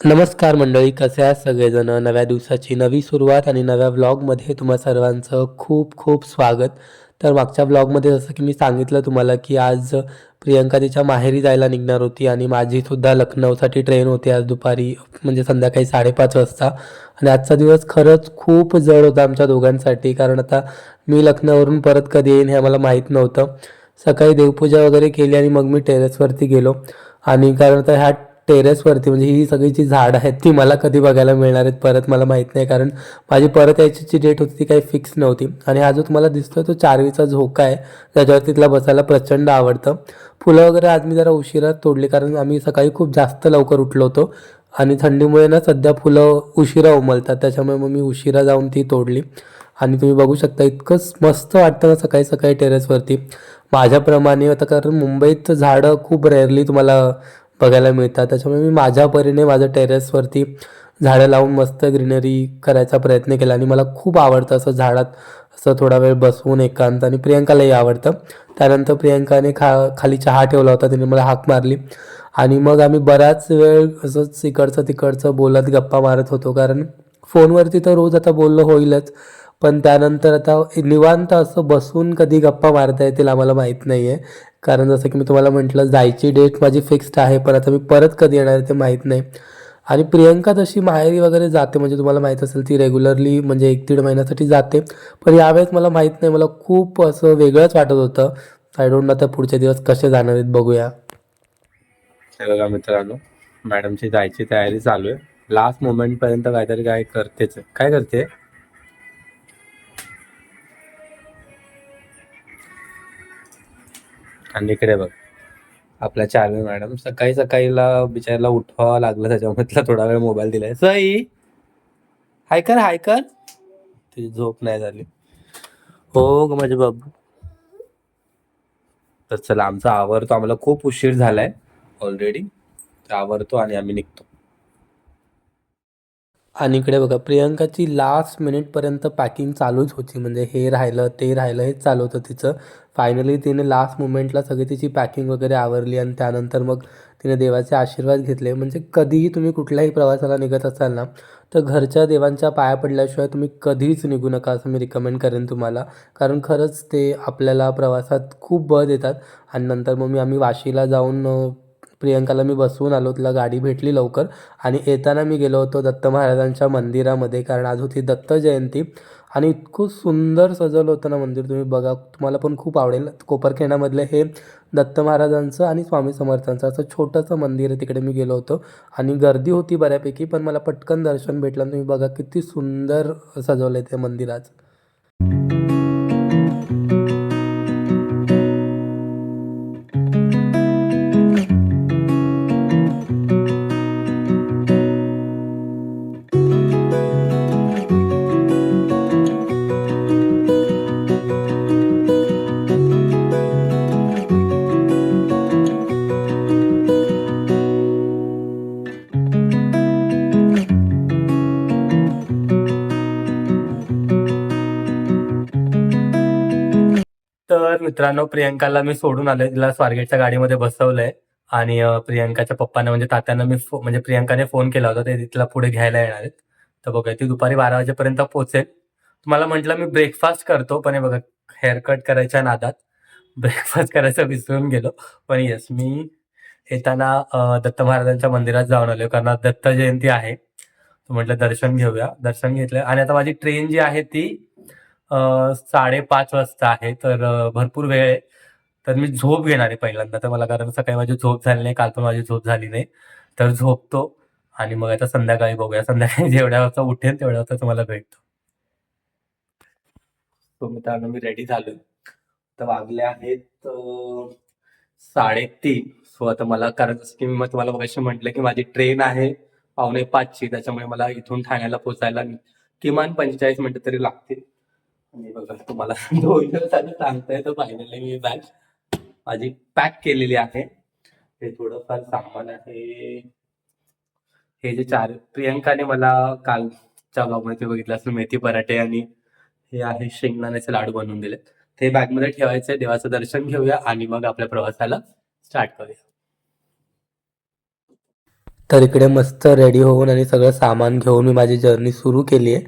नमस्कार मंडळी कसे आहात सगळेजण? नव्या दिवसाची नवी सुरुवात आणि नव्या व्लॉगमध्ये तुम्हा सर्वांचं खूप खूप स्वागत. तर मागच्या ब्लॉगमध्ये जसं की मी सांगितलं तुम्हाला की आज प्रियंका तिच्या माहेरी जायला निघणार होती आणि माझीसुद्धा लखनौसाठी ट्रेन होती आज दुपारी म्हणजे संध्याकाळी साडेपाच वाजता. आणि आजचा दिवस खरंच खूप जड होता आमच्या दोघांसाठी कारण आता मी लखनौवरून परत कधी येईन हे आम्हाला माहीत नव्हतं. सकाळी देवपूजा वगैरे केली आणि मग मी टेरेसवरती गेलो. आणि कारण आता ह्या टेरेसवरती म्हणजे ही सगळी जी झाडं आहेत ती मला कधी बघायला मिळणार आहेत परत मला माहीत नाही. कारण माझी परत यायची जी डेट होती ती काही फिक्स नव्हती. आणि हा जो तुम्हाला दिसतोय तो चारवीचा झोका आहे. त्याच्यावर तिथला बसायला प्रचंड आवडतं. फुलं वगैरे आज मी जरा उशिरा तोडली कारण आम्ही सकाळी खूप जास्त लवकर उठलो होतो. आणि थंडीमुळे ना सध्या फुलं उशिरा उमलतात. त्याच्यामुळे मग मी उशिरा जाऊन ती तोडली. आणि तुम्ही बघू शकता इतकंच मस्त वाटतं ना सकाळी सकाळी टेरेसवरती. माझ्याप्रमाणे आता कारण मुंबईत झाडं खूप रेअरली तुम्हाला बघायला मिळतात. त्याच्यामुळे मी माझ्या परीने माझ्या टेरेसवरती झाडं लावून मस्त ग्रीनरी करायचा प्रयत्न केला आणि मला खूप आवडतं असं झाडात असं थोडा वेळ बसवून एकांत आणि प्रियंकालाही आवडतं. त्यानंतर प्रियंकाने खा खाली चहा ठेवला होता तिने मला हाक मारली. आणि मग आम्ही बराच वेळ असंच इकडचं तिकडचं बोलत गप्पा मारत होतो. कारण फोनवरती तर रोज आता बोललं होईलच. पण त्यानंतर आता निवांत असं बसून कधी गप्पा मारता येतील आम्हाला माहीत नाही आहे कारण जसं की मी तुम्हाला म्हटलं जायची डेट माझी फिक्स्ड आहे पण आता मी परत कधी येणार आहे ते माहीत नाही. आणि प्रियंका तशी माहेरी वगैरे जाते म्हणजे तुम्हाला माहीत असेल ती रेग्युलरली म्हणजे एक दीड महिन्यासाठी जाते. पण यावेळेस मला माहीत नाही मला खूप असं वेगळंच वाटत होतं. आय डोंट नो आता पुढचे दिवस कसे जाणार आहेत बघूया. हे बघा मित्रांनो मॅडमची जायची तयारी चालू आहे. लास्ट मोमेंट पर्यंत काहीतरी काय करतेच. काय करते? आणि इकडे बघ. आपल्या चार्मी मॅडम. सकाळी सकाळीला बिचारला उठवावं लागलं त्याच्यामधला. थोडा वेळ मोबाईल दिलाय. सई! हाय कर हाय कर. तुझी झोप नाही झाली. हो ग माझे बाबू. तर चला आमचा आवरतो. आम्हाला खूप उशीर झालाय ऑलरेडी तर आवरतो आणि आम्ही निघतो. आणि इकडे बघा प्रियंकाची लास्ट मिनिटपर्यंत पॅकिंग चालूच होती. म्हणजे हे राहिलं ते राहिलं हेच चालू होतं तिचं. फायनली तिने लास्ट मुमेंटला सगळी तिची पॅकिंग वगैरे आवरली आणि त्यानंतर मग तिने देवाचे आशीर्वाद घेतले. म्हणजे कधीही तुम्ही कुठल्याही प्रवासाला निघत असाल ना तर घरच्या देवांच्या पाया पडल्याशिवाय तुम्ही कधीच निघू नका असं मी रिकमेंड करेन तुम्हाला. कारण खरंच ते आपल्याला प्रवासात खूप बळ देतात. आणि नंतर मग मी आम्ही वाशीला जाऊन प्रियंकाला मी बसवून आलो. तिला गाडी भेटली लवकर. आणि येताना मी गेलो होतो दत्त महाराजांच्या मंदिरामध्ये. कारण आज होती दत्त जयंती. आणि इतकं सुंदर सजवलं होतं ना मंदिर. तुम्ही बघा तुम्हाला पण खूप आवडेल. कोपरखेड्यामधलं हे दत्त महाराजांचं आणि स्वामी समर्थांचं असं छोटंसं मंदिर आहे तिकडे मी गेलो होतो. आणि गर्दी होती बऱ्यापैकी पण मला पटकन दर्शन भेटलं. तुम्ही बघा किती सुंदर सजवलं आहे ते मंदिरात तर मित्रांनो प्रियंकाला मी सोडून आलोय. तिला स्वारगेटच्या गाडीमध्ये बसवलंय. आणि प्रियंकाच्या पप्पांना म्हणजे तात्यांना मी म्हणजे प्रियंकाने फोन केला होता. ते तिला पुढे घ्यायला येणार आहेत. तर बघा ती दुपारी बारा वाजेपर्यंत पोहोचेल. तुम्हाला म्हटलं मी ब्रेकफास्ट करतो पण हे बघा हेअरकट करायच्या नादात. ब्रेकफास्ट करायचं विसरून गेलो. पण येस मी येताना दत्त महाराजांच्या मंदिरात जाऊन आलो कारण दत्त जयंती आहे. म्हटलं दर्शन घेऊया. दर्शन घेतलं. आणि आता माझी ट्रेन जी आहे ती साडेपाच वाजता आहे तर भरपूर वेळ आहे. तर मी झोप घेणार आहे पहिल्यांदा. तर मला कारण सकाळी माझी झोप झाली नाही काल पण माझी झोप झाली नाही. तर झोपतो आणि मग आता संध्याकाळी बघूया. संध्याकाळी जेवढ्या वाजता उठेन तेवढ्या वाजता तुम्हाला भेटतो. तो मित्रांनो मी रेडी झालो तर वागले आहेत साडेतीन. सो आता मला कारण जसं की मी मग तुम्हाला मगाशी म्हटलं की माझी ट्रेन आहे पावणे पाचची. त्याच्यामुळे मला इथून ठाण्याला पोहोचायला किमान पंचेचाळीस मिनिटं तरी लागतील. मी बघा तुम्हाला दोन दिवसांनी सांगताय तर फायनली मी बॅग माझी पॅक केलेली आहे. हे थोडंफार सामान आहे. हे जे चार प्रियंकाने मला कालच्या ब्लॉगमध्ये बघितलं असेल मेथी पराठे आणि हे आहे शेंगदाण्याचे लाडू बनवून दिले ते बॅगमध्ये ठेवायचे देवाचं दर्शन घेऊया आणि मग आपल्या प्रवासाला स्टार्ट करूया. तर इकडे मस्त रेडी होऊन आणि सगळं सामान घेऊन मी माझी जर्नी सुरू केली आहे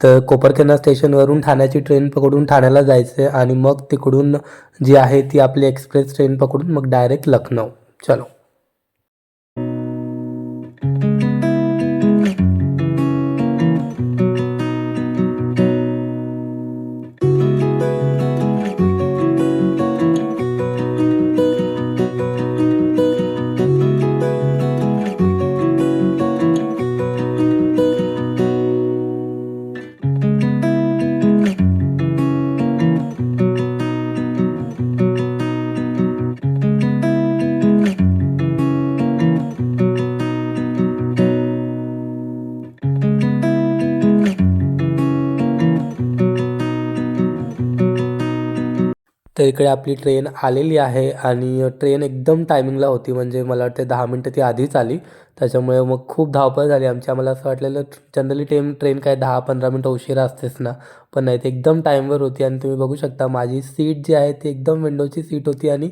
तर कोपरखेना स्टेशनवरून ठाण्याची ट्रेन पकडून ठाण्याला जायचं आहे आणि मग तिकडून जी आहे ती आपली एक्सप्रेस ट्रेन पकडून मग डायरेक्ट लखनौ. चलो. तर इकडे आपली ट्रेन आलेली आहे आणि ट्रेन एकदम टायमिंगला होती. म्हणजे मला वाटते दहा मिनटं ती आधीच आली. त्याच्यामुळे मग खूप धावपळ झाली. आमची आम्हाला असं वाटलेलं जनरली टेम ट्रेन काय दहा पंधरा मिनटं उशिरा असतेच ना. पण नाही ते एकदम टाईमवर होती आणि तुम्ही बघू शकता माझी सीट जी आहे ती एकदम विंडोची सीट होती आणि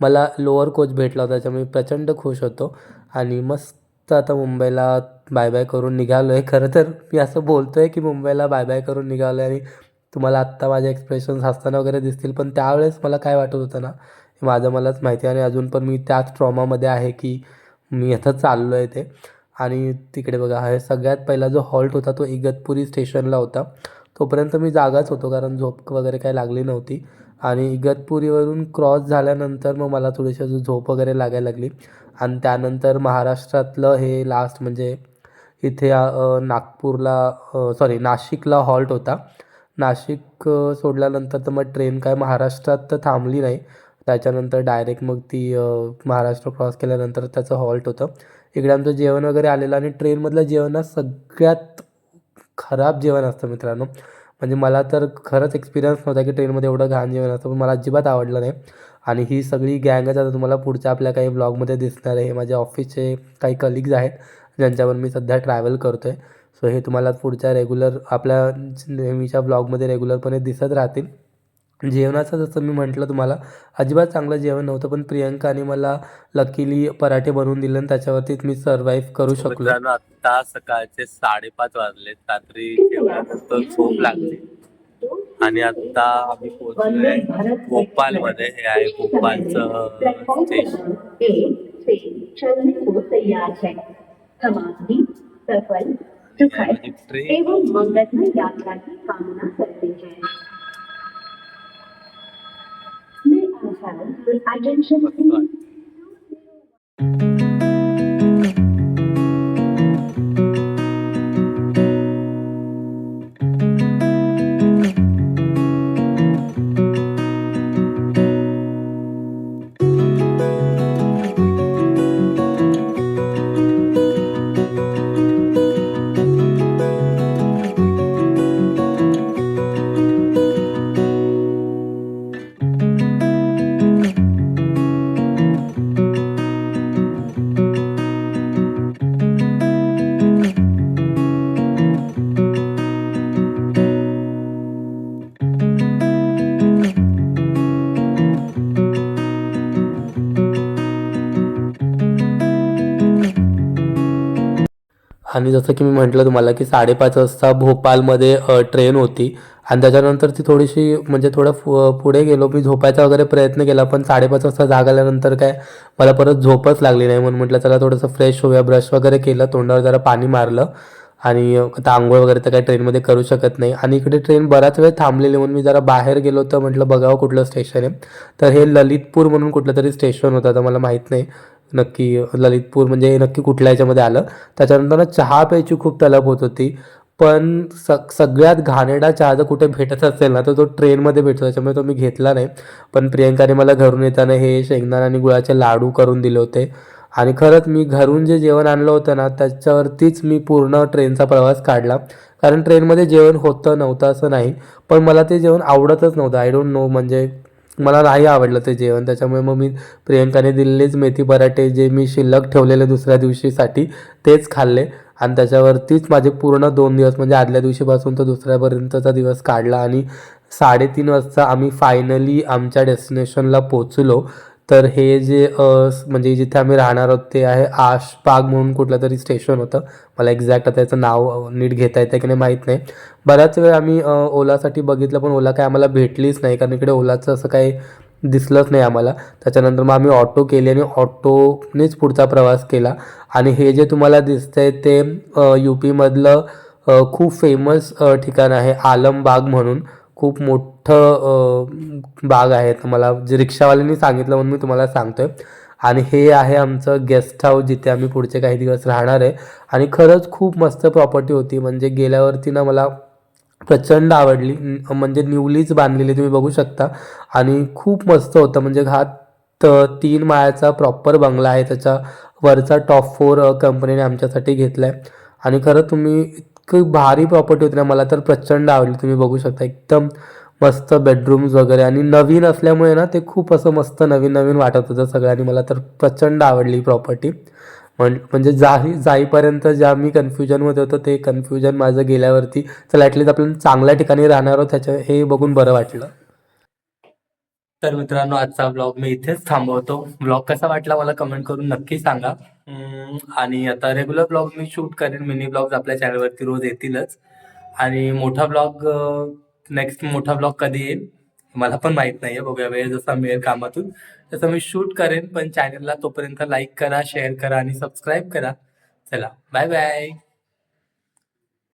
मला लोअर कोच भेटला होता. त्याच्यामुळे प्रचंड खुश होतो आणि मस्त आता मुंबईला बाय बाय करून निघालो आहे खरं तर मी असं बोलतो आहे की मुंबईला बाय बाय करून निघालो आहे आणि तुम्हाला आत्ता माझे एक्सप्रेशन्स हसताना वगैरे दिसतील पण त्यावेळेस मला काय वाटत होतं ना हे माझं मलाच माहिती आणि अजून पण मी त्याच ट्रॉमामध्ये आहे की मी आता चाललो आहे ते आणि तिकडे बघा हे सगळ्यात पहिला जो हॉल्ट होता तो इगतपुरी स्टेशनला होता. तोपर्यंत मी जागाच होतो कारण झोप वगैरे काही लागली नव्हती. आणि इगतपुरीवरून क्रॉस झाल्यानंतर मग मला थोडीशी अजून झोप वगैरे लागायला लागली. आणि त्यानंतर महाराष्ट्रातलं हे लास्ट म्हणजे इथे नागपूरला सॉरी नाशिकला हॉल्ट होता. नाशिक सोडल्यानंतर तर मग ट्रेन काय महाराष्ट्रात तर थांबली नाही. त्याच्यानंतर डायरेक्ट मग ती महाराष्ट्र क्रॉस केल्यानंतर त्याचं हॉल्ट होतं. इकडे आमचं जेवण वगैरे आलेलं आणि ट्रेनमधलं जेवण सगळ्यात खराब जेवण असतं मित्रांनो. म्हणजे मला तर खरंच एक्सपिरियन्स नव्हता की ट्रेनमध्ये एवढं घाण जेवण असतं पण मला अजिबात आवडलं नाही. आणि ही सगळी गँगच आता तुम्हाला पुढच्या आपल्या काही ब्लॉगमध्ये दिसणार आहे. हे माझ्या ऑफिसचे काही कलिग्ज आहेत ज्यांच्यावर मी सध्या ट्रॅव्हल करतो आहे सो हे तुम्हाला पुढच्या रेग्युलर आपल्या नेहमीच्या ब्लॉगमध्ये रेग्युलरपणे दिसत राहतील. जेवणाचं जसं मी म्हटलं तुम्हाला अजिबात चांगलं जेवण नव्हतं पण प्रियंकाने मला लकीली पराठे बनवून दिले आणि त्याच्यावरतीच मी सर्वाईव्ह करू शकलो. आता सकाळचे साडेपाच वाजले रात्री जेवल्यानंतर झोप लागली. आणि आता आम्ही पोहोचलोय भोपाल मध्ये हे आहे भोपालचं स्टेशन सुखद एवं मंगलमय यात्रा की कामना करते हैं। have your attention आणि जसं की मी म्हटलं तुम्हाला की साडेपाच वाजता भोपाळमध्ये ट्रेन होती. आणि त्याच्यानंतर ती थोडीशी म्हणजे थोडं फु पुढे गेलो. मी झोपायचा वगैरे प्रयत्न केला पण साडेपाच वाजता जाग आल्यानंतर काय मला परत झोपच लागली नाही. म्हणून म्हटलं चला थोडंसं फ्रेश होऊया. ब्रश वगैरे केलं तोंडावर जरा पाणी मारलं. आणि आता आंघोळ वगैरे तर काही ट्रेनमध्ये करू शकत नाही. आणि इकडे ट्रेन बराच वेळ थांबलेली. म्हणून मी जरा बाहेर गेलो तर म्हटलं बघावं कुठलं स्टेशन आहे. तर हे ललितपूर म्हणून कुठलं तरी स्टेशन होतं तर मला माहीत नाही. नक्की ललितपूर म्हणजे नक्की कुठल्या याच्यामध्ये आलं. त्याच्यानंतर ना चहा प्यायची खूप तलब होत होती. पण स सगळ्यात घाणेरडा चहा जर कुठे भेटत असेल ना तर तो ट्रेनमध्ये भेटतो. त्याच्यामुळे तो मी घेतला नाही. पण प्रियंकाने मला घरून येताना हे शेंगदाणा आणि गुळाचे लाडू करून दिले होते. आणि खरंच मी घरून जे जेवण आणलं होतं ना त्याच्यावरतीच मी पूर्ण ट्रेनचा प्रवास काढला. कारण ट्रेनमध्ये जेवण होतं नव्हतं असं नाही. पण मला ते जेवण आवडतच नव्हतं. आय डोंट नो म्हणजे मला नाही आवडलं ते जेवण. त्याच्यामुळे मग मी प्रियंकाने दिलेलेच मेथी पराठे जे मी शिल्लक ठेवलेले दुसऱ्या दिवशीसाठी तेच खाल्ले. आणि त्याच्यावरतीच माझे पूर्ण दोन दिवस म्हणजे आदल्या दिवशीपासून तर दुसऱ्यापर्यंतचा दिवस काढला. आणि साडेतीन वाजता आम्ही फायनली आमच्या डेस्टिनेशनला पोचलो तर हे जे म्हणजे जिथे आम्ही राहणार आहोत ते आहे आशबाग म्हणून कुठलं तरी स्टेशन होतं. मला एक्झॅक्ट आता याचं नाव नीट घेता येतं की नाही माहीत नाही. बऱ्याच वेळ आम्ही ओलासाठी बघितलं पण ओला काय आम्हाला भेटलीच नाही. कारण इकडे ओलाचं असं काही दिसलंच नाही आम्हाला. त्याच्यानंतर मग आम्ही ऑटो केली आणि ऑटोनेच पुढचा प्रवास केला. आणि हे जे तुम्हाला दिसतंय ते यू पीमधलं खूप फेमस ठिकाण आहे. आलमबाग म्हणून. खूप मोठं बाग आहे. तर मला जे रिक्षावाल्यांनी सांगितलं म्हणून मी तुम्हाला सांगतो आहे आणि हे आहे आमचं गेस्ट हाऊस जिथे आम्ही पुढचे काही दिवस राहणार आहे. आणि खरंच खूप मस्त प्रॉपर्टी होती. म्हणजे गेल्यावरती ना मला प्रचंड आवडली. म्हणजे न्यूलीच बांधलेली तुम्ही बघू शकता. आणि खूप मस्त होतं. म्हणजे हा त तीन माळ्याचा प्रॉपर बंगला आहे. त्याच्या वरचा टॉप फोर कंपनीने आमच्यासाठी घेतला आहे आणि खरं तुम्ही इतकी भारी प्रॉपर्टी होती ना मला तर प्रचंड आवडली. तुम्ही बघू शकता एकदम मस्त बेडरूम्स वगैरे. आणि नवीन असल्यामुळे ना ते खूप असं मस्त नवीन नवीन वाटत होतं सगळं. आणि मला तर प्रचंड आवडली प्रॉपर्टी म्हण म्हणजे जाई जाईपर्यंत ज्या मी कन्फ्युजनमध्ये होतो ते कन्फ्युजन माझं गेल्यावरती चला ॲटलीस्ट आपण चांगल्या ठिकाणी राहणार आहोत त्याच्या हे बघून बरं वाटलं. तर मित्रांनो आजचा ब्लॉग मी इथेच थांबवतो. ब्लॉग कसा वाटला मला कमेंट करून नक्की सांगा. आणि आता रेग्युलर ब्लॉग मी शूट करेन. मिनी ब्लॉग्स आपल्या चॅनलवरती रोज येतीलच. आणि मोठा ब्लॉग नेक्स्ट मोठा ब्लॉग कधी येईल मला पण माहीत नाहीये. बघूया वेळ जसा मिळेल कामातून तसं मी शूट करेन. पण चॅनलला तोपर्यंत लाईक करा शेअर करा आणि सबस्क्राईब करा. चला बाय बाय